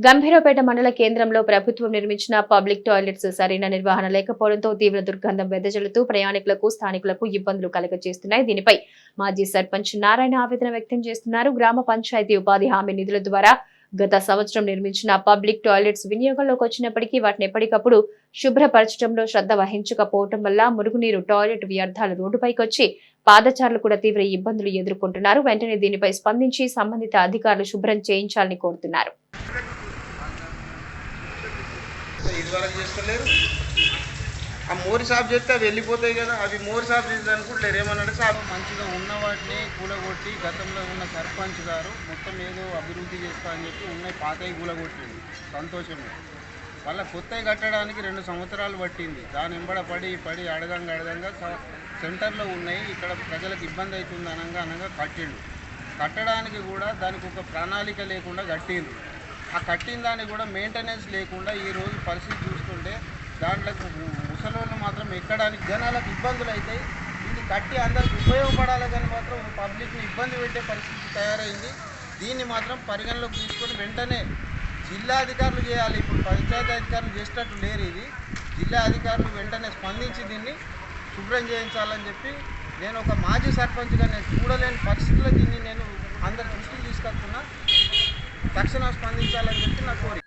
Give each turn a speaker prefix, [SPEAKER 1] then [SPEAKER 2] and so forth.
[SPEAKER 1] గంభీరపేట మండల కేంద్రంలో ప్రభుత్వం నిర్మించిన పబ్లిక్ టాయిలెట్స్ సరైన నిర్వహణ లేకపోవడంతో తీవ్ర దుర్గంధం వెదజల్లుతూ ప్రయాణికులకు స్థానికులకు ఇబ్బందులు కలగజేస్తున్నాయి. దీనిపై మాజీ సర్పంచ్ నారాయణ ఆవేదన వ్యక్తం చేస్తున్నారు. గ్రామ పంచాయతీ ఉపాధి హామీ నిధుల ద్వారా గత సంవత్సరం నిర్మించిన పబ్లిక్ టాయిలెట్స్ వినియోగంలోకి వచ్చినప్పటికీ వాటిని ఎప్పటికప్పుడు శుభ్రపరచడంలో శ్రద్ధ వహించకపోవటం వల్ల మురుగునీరు టాయిలెట్ వ్యర్థాలు రోడ్డుపైకి వచ్చి పాదచారులు కూడా తీవ్ర ఇబ్బందులు ఎదుర్కొంటున్నారు. వెంటనే దీనిపై స్పందించి సంబంధిత అధికారులు శుభ్రం చేయించాలని కోరుతున్నారు.
[SPEAKER 2] ఇదివరకు చేస్తలేరు ఆ మోరి సాఫ్ చేస్తే అవి వెళ్ళిపోతాయి కదా అవి మోరి సాఫ్ చేసి అనుకుంటలేరు ఏమన్నాడు సాఫ్
[SPEAKER 3] మంచిగా ఉన్న వాటిని కూలగొట్టి గతంలో ఉన్న సర్పంచ్ గారు మొత్తం ఏదో అభివృద్ధి చేస్తా అని చెప్పి ఉన్నాయి పాతవి కూలగొట్టింది సంతోషమే. వాళ్ళ కొత్తవి కట్టడానికి రెండు సంవత్సరాలు పట్టింది. దాని వెంబడ పడి పడి అడగంగా అడగంగా సెంటర్లో ఉన్నాయి ఇక్కడ ప్రజలకు ఇబ్బంది అవుతుంది అనగా అనగా కట్టిండు. కట్టడానికి కూడా దానికి ఒక ప్రణాళిక లేకుండా కట్టిండ్రు ఆ కట్టిన దానికి కూడా మెయింటెనెన్స్ లేకుండా ఈ రోజు పరిస్థితి చూస్తుంటే దాంట్లో ముసలోళ్ళు మాత్రం ఎక్కడానికి జనాలకు ఇబ్బందులు అవుతాయి ఇది కట్టి అందరికి ఉపయోగపడాలి కానీ మాత్రం పబ్లిక్ని ఇబ్బంది పెట్టే పరిస్థితి తయారైంది. దీన్ని మాత్రం పరిగణలోకి తీసుకొని వెంటనే జిల్లా అధికారులు చేయాలి. ఇప్పుడు పంచాయతీ అధికారులు చేసేటట్టు లేరు ఇది. జిల్లా అధికారులు వెంటనే స్పందించి దీన్ని శుభ్రం చేయించాలని చెప్పి నేను ఒక మాజీ సర్పంచ్గా నేను చూడలేని పరిస్థితుల్లో దీన్ని నేను అందరి దృష్టికి తీసుకొస్తున్నా. తక్షణం స్పందించాలని చెప్పి నా కోరిక.